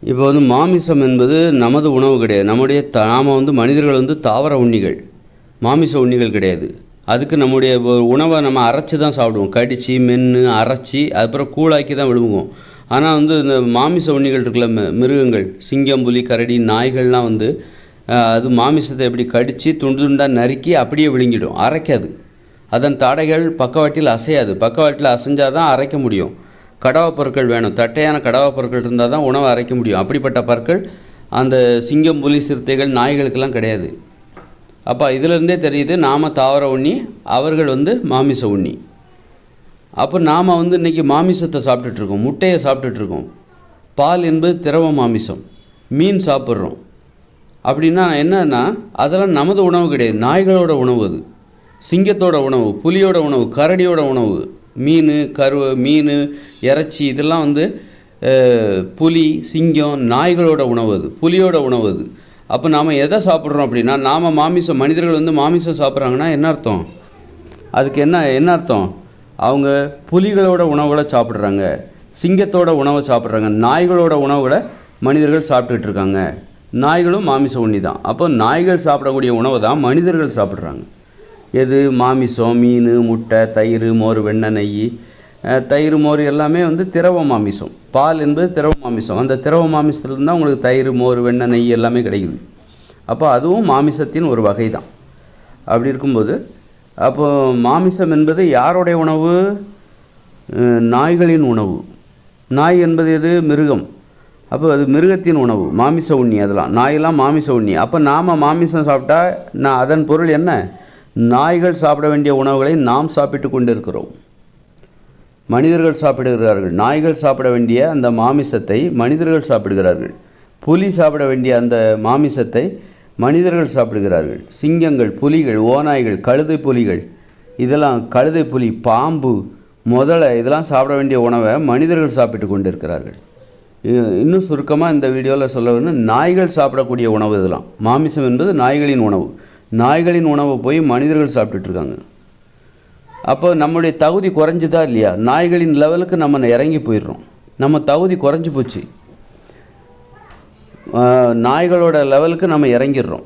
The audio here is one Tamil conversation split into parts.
இப்போ வந்து மாமிசம் என்பது நமது உணவு கிடையாது. நம்முடைய த- வந்து மனிதர்கள் வந்து தாவர உண்ணிகள். மாமிச உண்ணிகள் கிடையாது. அதுக்கு நம்முடைய உணவை நம்ம அரைச்சி தான் சாப்பிடுவோம். கடித்து மென்று அரைச்சி அதுக்கப்புறம் கூழாக்கி தான் விழுங்குவோம். ஆனால் வந்து இந்த மாமிச உண்ணிகள் இருக்குல்ல மிருகங்கள் சிங்கம் புலி கரடி நாய்கள்லாம் வந்து அது மாமிசத்தை எப்படி கடித்து துண்டு துண்டாக நறுக்கி அப்படியே விழுங்கிடும். அரைக்காது. அதன் தடைகள் பக்கவாட்டில் அசையாது. பக்கவாட்டில் அசைஞ்சால் தான் அரைக்க முடியும். கடவா பொருட்கள் வேணும். தட்டையான கடவா பொருட்கள் இருந்தால் தான் உணவை அரைக்க முடியும். அப்படிப்பட்ட பற்கள் அந்த சிங்கம் புலி சிறுத்தைகள் நாய்களுக்கெல்லாம் கிடையாது. அப்போ இதிலிருந்தே தெரியுது நாம் தாவர உண்ணி அவர்கள் வந்து மாமிச உண்ணி. அப்போ நாம் வந்து இன்றைக்கி மாமிசத்தை சாப்பிட்டுட்ருக்கோம். முட்டையை சாப்பிட்டுட்ருக்கோம். பால் என்பது திரவ மாமிசம். மீன் சாப்பிட்றோம். அப்படின்னா என்னன்னா அதெல்லாம் நமது உணவு கிடையாது. நாய்களோட உணவு அது. சிங்கத்தோட உணவு புலியோட உணவு கரடியோட உணவு. மீன் கரு மீன் இறைச்சி இதெல்லாம் வந்து புலி சிங்கம் நாய்களோட உணவு அது. புலியோட உணவு அது. அப்போ நாம் எதை சாப்பிட்றோம் அப்படின்னா நாம் மாமிசம் மனிதர்கள் வந்து மாமிசம் சாப்பிட்றாங்கன்னா என்ன அர்த்தம்? அதுக்கு என்ன என்ன அர்த்தம்? அவங்க புலிகளோட உணவுகளை சாப்பிட்றாங்க. சிங்கத்தோட உணவை சாப்பிட்றாங்க. நாய்களோட உணவுகளை மனிதர்கள் சாப்பிட்டுட்டு இருக்காங்க. நாய்களும் மாமிச உண்ணி தான் அப்போ நாய்கள் சாப்பிடக்கூடிய உணவை தான் மனிதர்கள் சாப்பிட்றாங்க. எது? மாமிசம் மீன் முட்டை தயிர் மோர் வெண்ணெய் நெய். தயிர் மோர் எல்லாமே வந்து திரவ மாமிசம். பால் என்பது திரவ மாமிசம். அந்த திரவ மாமிசத்துலேருந்து தான் உங்களுக்கு தயிர் மோர் வெண்ணெய் நெய் எல்லாமே கிடைக்குது. அப்போ அதுவும் மாமிசத்தின் ஒரு வகை தான் அப்படி இருக்கும்போது அப்போ மாமிசம் என்பது யாருடைய உணவு? நாய்களின் உணவு. நாய் என்பது எது? மிருகம். அப்போ அது மிருகத்தின் உணவு. மாமிச உண்ணி அதெல்லாம். நாயெல்லாம் மாமிச உண்ணி. அப்போ நாம் மாமிசம் சாப்பிட்டா நான் அதன் பொருள் என்ன? நாய்கள் சாப்பிட வேண்டிய உணவுகளை நாம் சாப்பிட்டு கொண்டிருக்கிறோம். மனிதர்கள் சாப்பிடுகிறார்கள். நாய்கள் சாப்பிட வேண்டிய அந்த மாமிசத்தை மனிதர்கள் சாப்பிடுகிறார்கள். புலி சாப்பிட வேண்டிய அந்த மாமிசத்தை மனிதர்கள் சாப்பிடுகிறார்கள். சிங்கங்கள் புலிகள் ஓநாய்கள் கழுதை புலிகள் இதெல்லாம் கழுதை புலி பாம்பு முதலை இதெல்லாம் சாப்பிட வேண்டிய உணவை மனிதர்கள் சாப்பிட்டு கொண்டிருக்கிறார்கள். இ- இன்னும் சுருக்கமாக இந்த வீடியோவில் சொல்ல வேணும் நாய்கள் சாப்பிடக்கூடிய உணவு இதெல்லாம். மாமிசம் என்பது நாய்களின் உணவு. நாய்களின் உணவை போய் மனிதர்கள் சாப்பிட்டுட்ருக்காங்க அப்போ நம்முடைய தகுதி குறைஞ்சுதா இல்லையா? நாய்களின் லெவலுக்கு நம்ம இறங்கி போயிடுறோம். நம்ம தகுதி குறைஞ்சி போச்சு. நாய்களோட லெவலுக்கு நம்ம இறங்கிடுறோம்.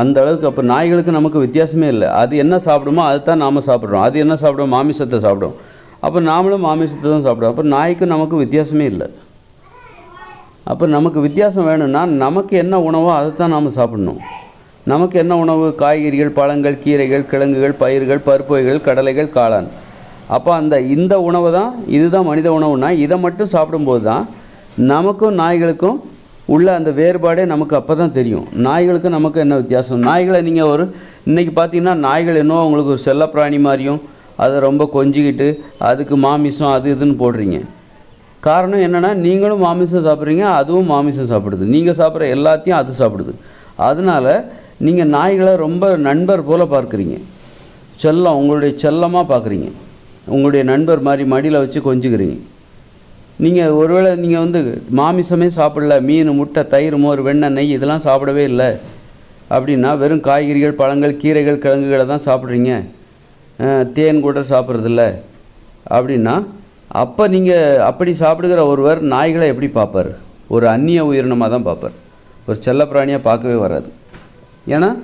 அந்த அளவுக்கு அப்போ நாய்களுக்கு நமக்கு வித்தியாசமே இல்லை. அது என்ன சாப்பிடுமோ அது தான் நாம் சாப்பிட்றோம். அது என்ன சாப்பிடும் மாமிசத்தை சாப்பிடும் அப்போ நாமளும் மாமிசத்தை தான் சாப்பிடுவோம் அப்போ நாய்க்கு நமக்கு வித்தியாசமே இல்லை. அப்போ நமக்கு வித்தியாசம் வேணும்னா நமக்கு என்ன உணவோ அதை தான் நாம் சாப்பிடணும். நமக்கு என்ன உணவு? காய்கறிகள் பழங்கள் கீரைகள் கிழங்குகள் பயிர்கள் பருப்பு வகைகள் கடலைகள் காளான். அப்போ அந்த இந்த உணவு தான் இதுதான் மனித உணவுனா இதை மட்டும் சாப்பிடும்போது தான் நமக்கும் நாய்களுக்கும் உள்ள அந்த வேறுபாடே நமக்கு அப்போ தான் தெரியும். நாய்களுக்கும் நமக்கு என்ன வித்தியாசம்? நாய்களை நீங்கள் ஒரு இன்றைக்கி பார்த்தீங்கன்னா நாய்கள் என்னவோ அவங்களுக்கு ஒரு செல்லப்பிராணி மாதிரியும் அதை ரொம்ப கொஞ்சிக்கிட்டு அதுக்கு மாமிசம் அது இதுன்னு போடுறீங்க. காரணம் என்னென்னா நீங்களும் மாமிசம் சாப்பிட்றீங்க அதுவும் மாமிசம் சாப்பிடுது. நீங்கள் சாப்பிட்ற எல்லாத்தையும் அது சாப்பிடுது. அதனால நீங்கள் நாய்களை ரொம்ப நண்பர் போல் பார்க்குறீங்க. செல்லம் உங்களுடைய செல்லமாக பார்க்குறீங்க. உங்களுடைய நண்பர் மாதிரி மடியில் வச்சு கொஞ்சிக்கிறீங்க நீங்கள் ஒருவேளை நீங்கள் வந்து மாமிசமே சாப்பிடல மீன் முட்டை தயிர் மோர் வெண்ணெய் நெய் இதெல்லாம் சாப்பிடவே இல்லை. அப்படின்னா வெறும் காய்கறிகள் பழங்கள் கீரைகள் கிழங்குகளை தான் சாப்பிட்றீங்க. தேன் கூட சாப்பிட்றதில்ல. அப்படின்னா அப்போ நீங்கள் அப்படி சாப்பிடுகிற ஒருவர் நாய்களை எப்படி பார்ப்பார்? ஒரு அந்நிய உயிரினமாக தான் பார்ப்பார். ஒரு செல்லப்பிராணியாக பார்க்கவே வராது. ஏன்னா